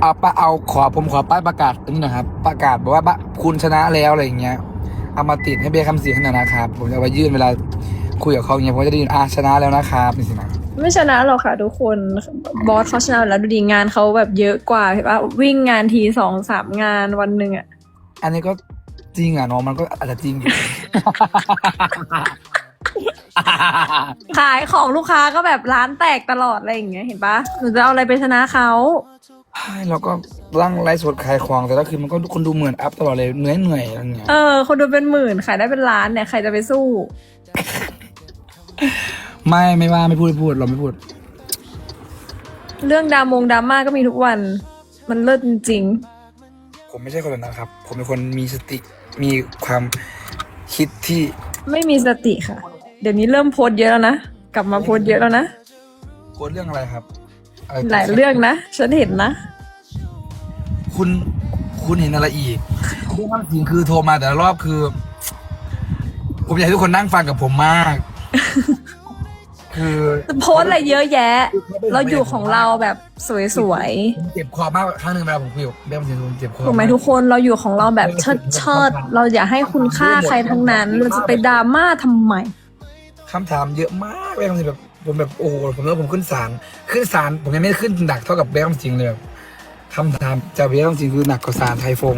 เอาปะเอาขอผมขอป้ายประกาศตรงนี้นะครับ ประกาศบอกว่าบะคุณชนะแล้วอะไรอย่างเงี้ยเอามาติดให้เบคคำสีขนาดนะครับ ผมจะเอาไปยื่นเวลาคุยกับเขาอย่างเงี้ยผมก็จะได้ยินอะชนะแล้วนะครับนี่สินะไม่ชนะหรอกค่ะทุกคนบอสเขาชนะแล้วดูดีงานเขาแบบเยอะกว่าเห็นปะวิ่งงานทีสองสามงานวันหนึ่งอะอันนี้ก็จริงอะเนาะมันก็อาจจะจริงอยู่ ขายของลูกค้าก็แบบร้านแตกตลอดอะไรอย่างเงี้ยเห็นปะหนูจะเอาอะไรไปชนะเขาใช่ เราก็ร่างไลฟ์สดขายของแต่ละคือมันก็คนดูเหมือนอัพตลอดเลยเหนื่อยเหนื่อยอะไรเงี้ยเออ คนดูเป็นหมื่นขายได้เป็นล้านเนี่ยใครจะไปสู้ ไม่ไม่ว่าไม่พูดไม่พูดเราไม่พูด เรื่องดามงดราม่าก็มีทุกวัน มันเลิศจริง ผมไม่ใช่คนแบบนั้นครับ ผมเป็นคนมีสติมีความคิดที่ๆไม่มีสติค่ะ เดี๋ยวนี้เริ่มโพสต์เยอะแล้วนะ กลับมาโพสต์เยอะแล้วนะโพสต์เรื่องอะไรครับะไหลายเรื่องนะ ฉันเห็นนะ คุณคุณเห็นอะไรอีกเรื่องจริงคือโทรมาแต่ละรอบคือ ผมอยากให้ทุกคนนั่งฟังกับผมมาก คือโพสต์อะไรเยอะแยะ เราอยู่ของเราแบบสวยผมเจ็บคอมากครั้งหนึ่งเวลาผมคุยกับเรื่องจริงผมเจ็บคอๆถูกไหมทุกคนเราอยู่ของเราแบบเชิดเชิดๆเราอย่าให้คุณค่าใครทั้งนั้น เราจะไปดราม่าทำไม คำถามเยอะมากแบงค์แบบผมแบบโอ้โหผมว่าผมขึ้นศาลขึ้นศาลผมยังไม่ได้ขึ้นหนักเท่ากับแบงค์จริงเลยแบบ คำถามจากแบงค์จริงคือหนักกว่าศาลไทยฟง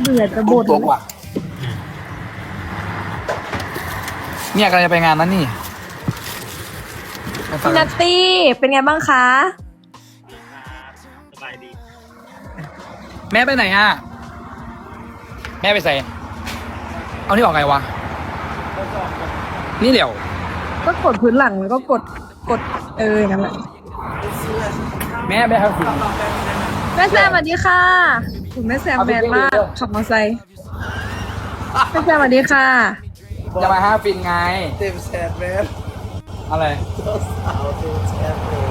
เบื่อจะบ่นตัวกว่า เนี่ยกำลังจะไปงานนั้นนี่ไปฟังพี่นัตตี้ เป็นไงบ้างคะ สบายดี แม่ไปไหนอะ แม่ไปใส่ เอานี่ออกไงวะ นี่เดี๋ยว ก็กดพื้นหลังแล้วก็กด กด เอออย่างนั้นแหละ แม่แม่ครับสิแม่แซมสวัสดีค่ะถึงแม่แซมแมนมากขับมอเตอร์ไซค์แม่แซมสวัสดีค่ะ จะมาห้าฟินไง เต็มแชทแม่อะไรเจ้าสาวเต็มแชทเลย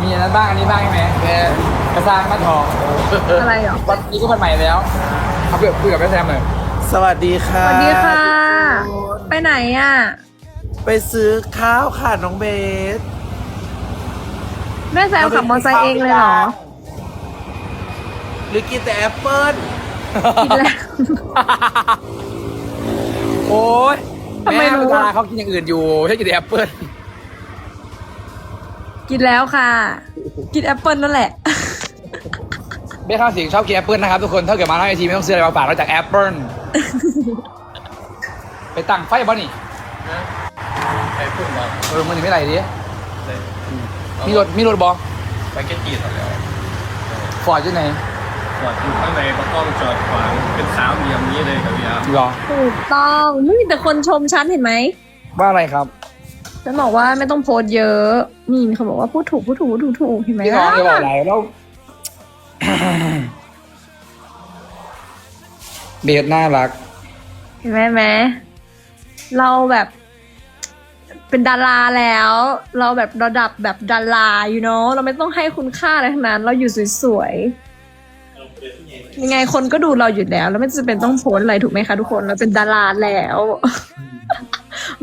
มีอันนั้นบ้างอันนี้บ้างใช่ไหมแม่กระซางมาทองอะไรเหรอวันนี้ก็วันใหม่แล้วเขาเพื่อคุยกับแม่แซมหน่อยสวัสดีค่ะ สวัสดีค่ะ ไปไหนอะ ไปซื้อข้าวค่ะน้องเบส แม่แซมขับมอเตอร์ไซค์เองเลยเหรอ หรือกินแต่แอปเปิ้ลกินแล้ว โอ้ยทำไมแม่รู้เวอะลาเขากินอย่างอื่นอยู่ใช่กินแต่แอปเปิ้ลกินแล้วค่ะ กินแอปเปิลนั่นแหละ เบ้ข้าวสิงชอบกินแอปเปิ้ลนะครับทุกคนถ้าเกิดมาหน้าเวทีไม่ต้องซื้ออะไรมาฝากนอกจากแอปเปิ้ลไปตั้งไฟบ่นี่ไอ้พุ่งมาเออมันถึงไม่ไหลดิเลย มีรถมีรถบอไปแค่กีดแล้วฟอร์ดที่ไหนจอดอยู่ข้างในปะกล้องจอดขวางเป็นสามเหลี่ยมนี้เลยกับพี่อาร์หรอถูกต้องไม่มีแต่คนชมฉันเห็นไหมว่าอะไรครับฉันบอกว่าไม่ต้องโพสต์เยอะนี่เขาบอกว่าพูดถูกพูดถูกพูดถูกถูกเห็นไหมพี่น้องล่ะจะบอกอะไรแล้ว เบสน่ารัก เห็นไหมแม่เราแบบ เป็นดาราแล้ว เราแบบระดับแบบดาราอยู่เนาะเราไม่ต้องให้คุณค่าอะไรทั้งนั้น เราอยู่สวยๆยังไงคนก็ดูเราอยู่แล้วแล้วไม่จำเป็นต้องโพสต์อะไรถูกไหมคะทุกคนเราเป็นดาราแล้ว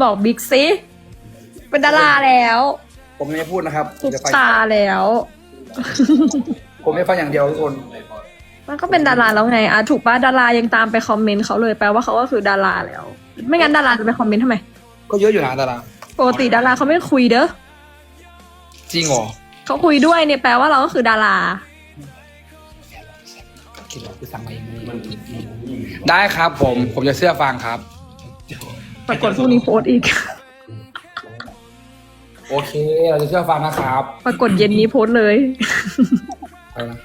บอกบิ๊กซิเป็นดาราแล้ว ผมไม่ได้พูดนะครับซุปจะไปตาแล้ว ผมไม่ฟังอย่างเดียวทุกคน มันก็เป็นดาราแล้วไงอะถูกป่ะดารายังตามไปคอมเมนต์เขาเลยแปลว่าเขาก็คือดาราแล้ว ไม่งั้นดาราจะไปคอมเมนต์ทำไม ก็เยอะอยู่นะดาราป กติดาราเขาไม่คุยเด้อจริงเหรอเขาคุยด้วยเนี่ยแปลว่าเราก็คือดาราคิดว่าคือสั่งมาอย่างนี้ได้ครับผม ผมจะเสื้อฟังครับ ปรากฏพวกนี้โพสต์อีก โอเค เราจะเชื่อฟังนะครับปรากฏเย็นนี้โพสต์เลย ไปนะ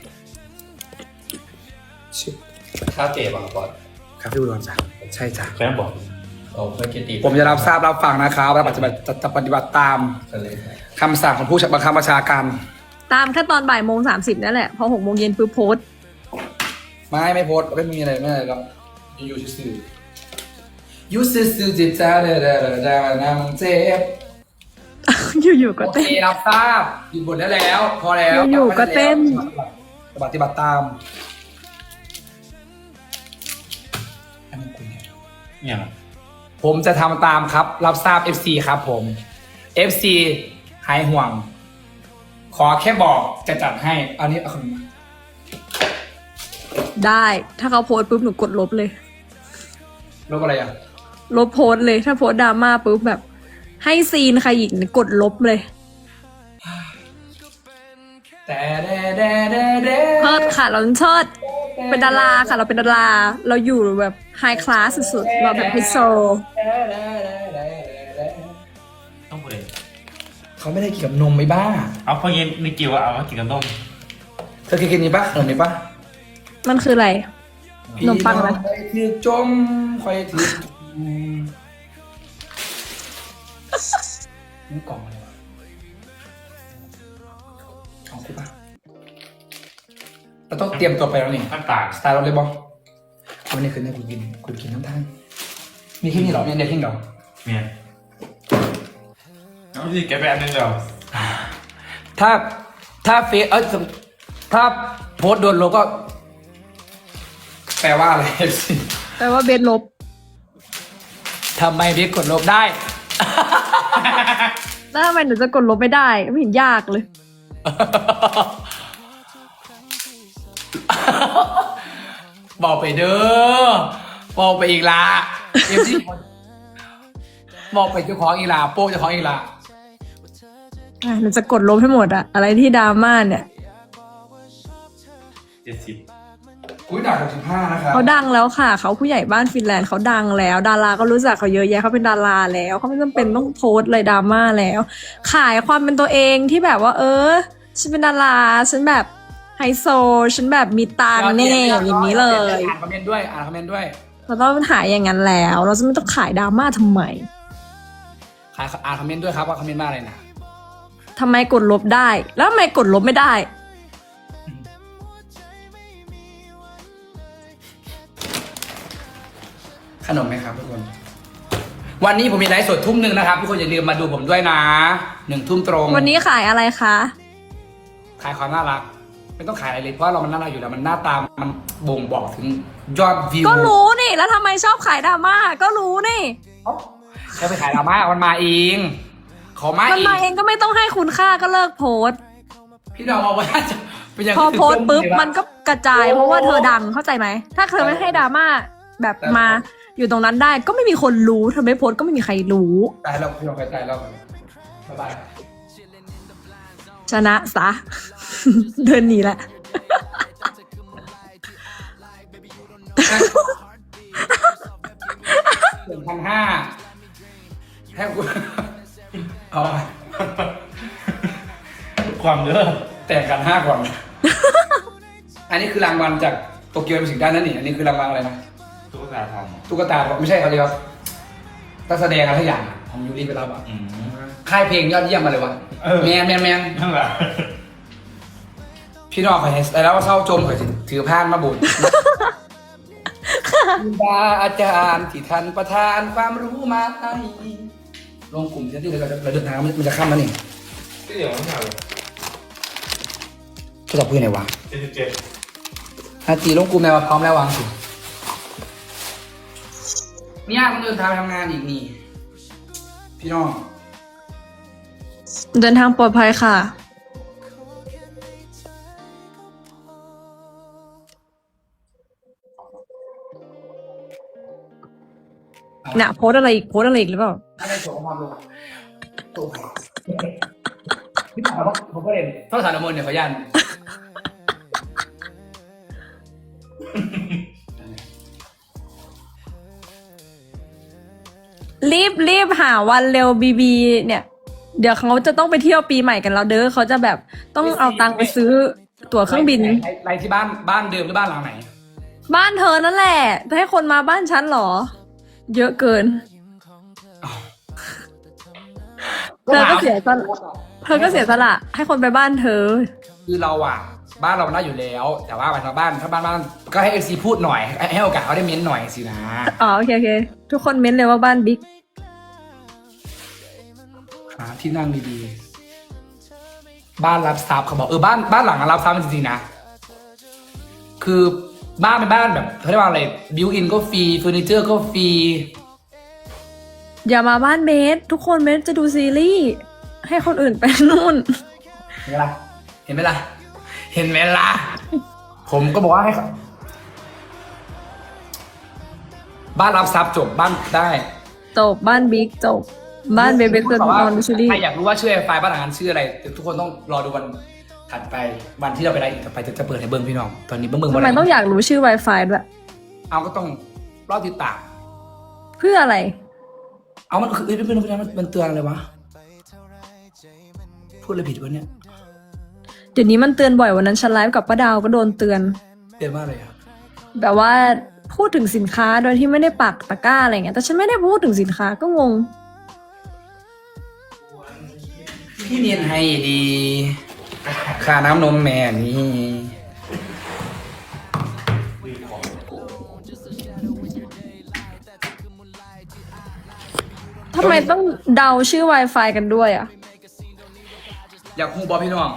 ชื่อข้าวเจ็บอะบอสคาเฟ่อุดรจ้ะใช่จ้ะ แค่บอก เราไปแค่ตีผมจะรับทราบรับฟังนะครับและปฏิบัติจะจะปฏิบัติตามกันเลยคำสั่งของผู้บังคับบัญชาการ ตามแค่ตอนบ่ายโมงสามสิบนั่นแหละ พอหกโมงเย็นปุ๊บโพสต์ไม่ไม่โพสต์ไม่มีอะไรไม่อะไรหรอกอยู่ซื่อๆอยู่ซื่อๆจิตใจเด้อเด้อเด้อเด้อนะมึงเจ็บอยู่ๆก็โอเคเต้น รับทราบหยุดบทได้แล้ว พอแล้วอยู่ๆก็เต้น ปฏิบัติตามอันนี้คุณเนี่ย เนี่ย ผมจะทำตามครับ รับทราบ FC ครับผม FC หายห่วงขขอแค่บอกจะจัดให้ อันนี้เอาขนมมาได้ถ้าเขาโพสต์ปุ๊บหนูกดลบเลย ลบอะไรอะ ลบโพสต์เลย ถ้าโพสต์ดราม่าปุ๊บแบบ ให้ซีนใครอีกเนี่ยกดลบเลยแต่แดแดแดแดเชิดค่ะเราเชิด เป็นดาราค่ะ เราเป็นดารา เราอยู่แบบไฮคลาสสุดๆ เราแบบไฮโซ ต้องพูดเลยเขาไม่ได้กินกับนมไม่บ้า เอาพอเย็นนิกิวอะเอามากินกับนมเธอเคยกินนี้ปะขนมนี้ปะมันคืออะไรขนมปังอะไรพี่น้อคอยถือจมคอยถือจมนี่กล่องอะไรวะของคุณปะ เราต้องเตรียมตัวไปแล้วนี่น้ำตาลสไตล์เราเลยบอวันนี้คืนนี้คุณกินคุณกินน้ำท่านมีแค่นี้เหรอเนี่ยเดียวแค่นี้เหรอเนี่ยเอาสิแกะแบบนึงเดียวถ้าถ้าเฟซเอ้ยถ้าโพสต์โดนลบก็ แปลว่าอะไรสิแปลว่าเบนลบทำไมเบสกดลบได้ แล้วทำไมหนูจะกดลบไม่ได้ไม่เห็นยากเลย บอกไปเด้อบอกไปอีกละเอฟซีบอกไปเจ้าของอีกละโป้เจ้าของอีกละอะหนูจะกดลบให้หมดอะอะไรที่ดราม่าเนี่ยเจ็ดสิบอุ้ยด่าหกสิบห้านะครับเขาดังแล้วค่ะ เขาผู้ใหญ่บ้านฟินแลนด์เขาดังแล้ว ดาราก็รู้จักเขาเยอะแยะเขาเป็นดาราแล้วเขาไม่จำเป็นต้องโพสต์เลยดราม่าแล้ว ขายความเป็นตัวเองที่แบบว่า เออฉันเป็นดาราฉันแบบ ไฮโซ ฉันแบบมีตังค์แน่อย่างนี้เลย อ่านคอมเมนต์ด้วย อ่านคอมเมนต์ด้วย เราต้องหาอย่างนั้นแล้ว เราจะไม่ต้องขายดราม่าทำไมขายอ่านคอมเมนต์ด้วยครับว่าคอมเมนต์มาอะไรนะทำไมกดลบได้ แล้วทำไมกดลบไม่ได้ ขนมไหมครับทุกคน วันนี้ผมมีไลฟ์สดทุ่มหนึ่งนะครับทุกคนอย่าลืมมาดูผมด้วยนะหนึ่งทุ่มตรง วันนี้ขายอะไรคะ ขายความน่ารัก ไม่ต้องขายอะไรเลยเพราะเรามันน่ารักอยู่แล้วมันหน้าตามันบ่งบอกถึงยอดวิวก็รู้นี่ แล้วทำไมชอบขายดราม่าก็รู้นี่แค่ไปขายดราม่ามันมาเองเขามามันเอมาเองงก็ไม่ต้องให้คุณค่าก็เลิกโพสต์พี่น้องบอกว่าจะเป็นอย่างพอโพสต์ปุ๊บที่ถึงมันก็กระจายเพราะว่าเธอดังเข้าใจไหม ถ้าเธอไม่ให้ดราม่าแบบมาอยู่ตรงนั้นได้ก็ไม่มีคนรู้เธอไม่โพสต์ก็ไม่มีใครรู้ ตายแล้วพี่น้องไปตายแล้วบ๊ายบาย ชนะซะ เดินหนีแหละ หนึ่งพันห้าแค่กูเอาความเด้อแตกกันห้าก่อน อันนี้คือรางวัลจากโตเกียวมิวสิกด้านนั้นนี่อันนี้คือรางวัลอะไรนะ ตุ๊กตาทองตุ๊กตาไม่ใช่เขาเรียกว่านักแสดงอะไรทุกอย่างของยูริไปรับอะอืมค่ายเพลงยอดเยี่ยมมาเลยวะเออ แมนแมนแมน นั่นแหละ พี่น้องเคยเห็นแต่แล้วว่าเศร้าจมเคยถือผ้านมาบุญบาอาจารย์ที่ท่านประทานความรู้มาให้ลงกลุ่มที่เราเราเดินทางมันจะข้ามแล้วนี่ที่เดี๋ยวไม่เอาโทรศัพท์เพื่อนไหนวะเจ็ดสิบเจ็ดนาทีลงกลุ่มไหนวะพร้อมแล้ววางสิเนี่ยต้องเดินทางไปทำงานอีกนี่ พี่น้อง เดินทางปลอดภัยค่ะ น่ะโพสต์อะไรอีกโพสต์อะไรอีกหรือเปล่าอะไรส่งข้อความลงตัวพี่ถามว่าผมก็เรียนโทรศัพท์น้ำมนต์เนี่ยขอยันรีบรีบหาวันเร็วบีบีเนี่ย เดี๋ยวเขาจะต้องไปเที่ยวปีใหม่กันแล้วเด้อเขาจะแบบต้องเอาตังค์ไปซื้อตั๋วเครื่องบินไรไรที่บ้านบ้านเดิมหรือบ้านหลังไหน บ้านเธอนั่นแหละจะให้คนมาบ้านฉันเหรอ เยอะเกิน เธอก็เสียสละเธอก็เสียสละให้คนไปบ้านเธอ คือเราอะ บ้านเรามันได้อยู่แล้ว แต่ว่าไปทางบ้านถ้าบ้านบ้านก็ให้เอฟซีพูดหน่อย ให้ให้โอกาสเขาได้เม้นหน่อยสินะ อ๋อโอเคโอเคทุกคนเม้นเลยว่าบ้านบิ๊กหาที่นั่งดีๆ บ้านรับทรัพย์เขาบอกเออบ้านบ้านหลังอะรับทรัพย์จริงๆนะ คือ บ้านเป็นบ้านแบบเขาเรียกว่าอะไรบิวอินก็ฟรีเฟอร์นิเจอร์ก็ฟรีอย่ามาบ้านเบสทุกคนเบสจะดูซีรีส์ให้คนอื่นไปนู่น เห็นไหมล่ะเห็นไหมล่ะเห็นไหมล่ะผมก็บอกว่าให้เขาบ้านรับทรัพย์จบบ้านได้จบบ้านบิ๊กจบบ้านเบเบเกิร์ลนอนชูรี่ใครอยากรู้ว่าชื่อไอไฟล์บ้านหลังนั้นชื่ออะไรเดี๋ยวทุกคนต้องรอดูวัน ถัดไปวันที่เราไปไลฟ์อีกต่อไปจะจะเปิดให้เบิ้งพี่น้อง ตอนนี้เบิ้งเบิ้งทำไมต้องอยากรู้ชื่อ Wi-Fi ด้วย เอาก็ต้องรอติดตามเพื่ออะไร เอามันคือเอ้ยเป็นเป็นมันมันเตือนอะไรวะ พูดอะไรผิดวะเนี่ย เดี๋ยวนี้มันเตือนบ่อยวันนั้นฉันไลฟ์กับป้าดาวก็โดนเตือน เตือนว่าอะไรครับแบบว่าพูดถึงสินค้าโดยที่ไม่ได้ปักตะกร้าอะไรเงี้ย แต่ฉันไม่ได้พูดถึงสินค้าก็งง พี่เนียนให้ดี ค่าน้ำนมแม่นี่ทำไมต้องเดาชื่อ Wi-Fi กันด้วยอะ อยากคูบอพี่น้อง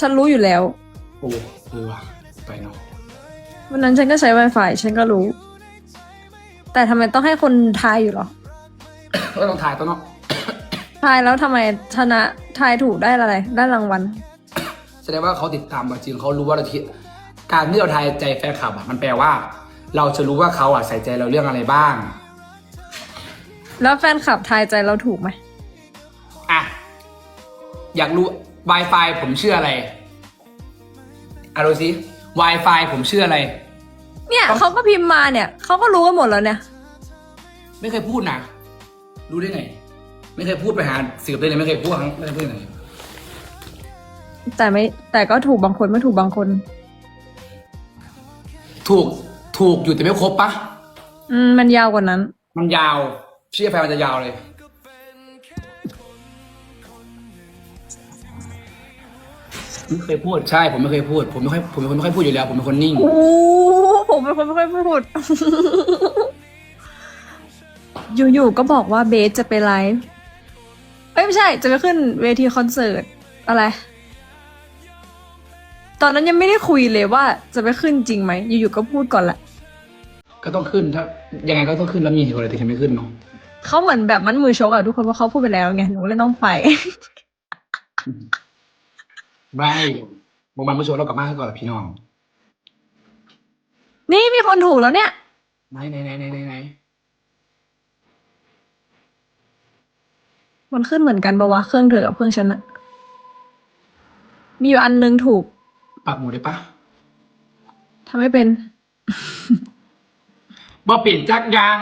ฉันรู้อยู่แล้ว โอ้เออว่ะไปเนาะวันนั้นฉันก็ใช้ Wi-Fi ฉันก็รู้ แต่ทำไมต้องให้คนทายอยู่เหรอ ก็ต้องถ่ายตัวเนาะ ทายแล้วทำไมชนะทายถูกได้อะไร ได้รางวัล แสดงว่าเขาติดตามมาจริงเขารู้ว่าเราคิดการที่เราทายใจแฟนคลับอะมันแปลว่า เราจะรู้ว่าเขาอะใส่ใจเราเรื่องอะไรบ้าง แล้วแฟนคลับทายใจเราถูกไหม อะ อยากรู้ Wi-Fi ผมชื่ออะไรอะดูสิ Wi-Fi ผมชื่ออะไร เนี่ยต้องเขาก็พิมพ์มาเนี่ยเขาก็รู้กันหมดแล้วเนี่ย ไม่เคยพูดนะ รู้ได้ไง ไม่เคยพูดไปหาสืบได้เลยไม่เคยพูดครั้งไม่เคยพูดไหนแต่ไม่แต่ก็ถูกบางคนไม่ถูกบางคน ถูกถูกอยู่แต่ไม่ครบปะอืมมันยาวกว่านั้น มันยาวชื่อแฟนมันจะยาวเลย ไม่เคยพูดใช่ผมไม่เคยพูด ผมไม่ค่อยผมเป็นคนไม่ค่อยพูดอยู่แล้ว ผมเป็นคนนิ่ง โอ้ผมเป็นคนไม่ค่อยพูด อยู่ๆก็บอกว่าเบสจะไปไลฟ์ เอ้ยไม่ใช่จะไปขึ้นเวทีคอนเสิร์ตอะไร ตอนนั้นยังไม่ได้คุยเลยว่าจะไปขึ้นจริงไหมอยู่ๆก็พูดก่อนแหละก็ต้องขึ้นถ้ายังไงก็ต้องขึ้นแล้วมีเหตุผลอะไรที่ทำไม่ขึ้นเนาะเขาเหมือนแบบมันมือชกอะทุกคนว่าเขาพูดไปแล้วไงหนูเลยต้องไปไม่บางวันผู้ชมเรากลับมาก่อนพี่น้อง นี่มีคนถูกแล้วเนี่ยไหนไหนไหนไหนไหนไหน มันขึ้นเหมือนกันปะวะเครื่องเธอกับเครื่องฉันอะมีอยู่อันนึงถูกปักหมุดได้ปะทำไม่เป็น บ่เปลี่ยนจักรยาง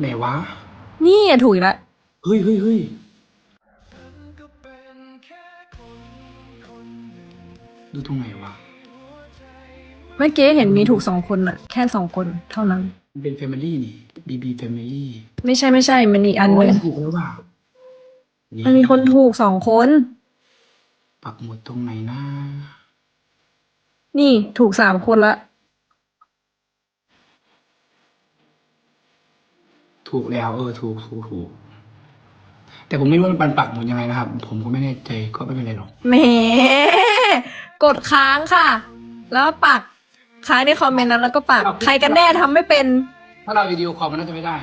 ไหนวะ นี่อะถูกอีกแล้วเฮ้ยเฮ้ยเฮ้ยดูตรงไหนวะ เมื่อกี้เห็นมีถูกสองคนอะแค่สองคนเท่านั้น มันเป็นแฟมิลี่นี่ บีบีแฟมิลี่ไม่ใช่ไม่ใช่ มันอีกอันหนึงถูกแล้วว่ะมันมีคนถูกสองคน ปักหมุดตรงไหนนะนี่ถูกสามคนละ ถูกแล้วเออถูกถูกถูกแต่ผมไม่รู้ว่ามันปักหมุดยังไงนะครับ ผมก็ไม่แน่ใจก็ไม่เป็นไรหรอก แหมกดค้างค่ะ แล้วปักค้างในคอมเมนต์นั้นแล้วก็ปัก ใครกันแน่ทำไม่เป็น ถ้าเราวิดีโอคอลมันน่าจะไม่ได้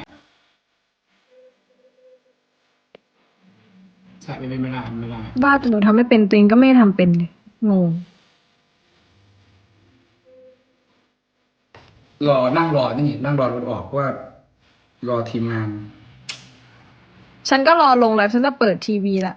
ใช่ไม่ไม่ไม่ได้ไม่ได้บ้าแต่หนูทำไม่เป็นตัวเองก็ไม่ทำเป็นเลยงงรอนั่งรอนี่นั่งรอรถออกเพราะว่า รอทีมงาน ฉันก็รอลงไลฟ์ฉันจะเปิดทีวีละ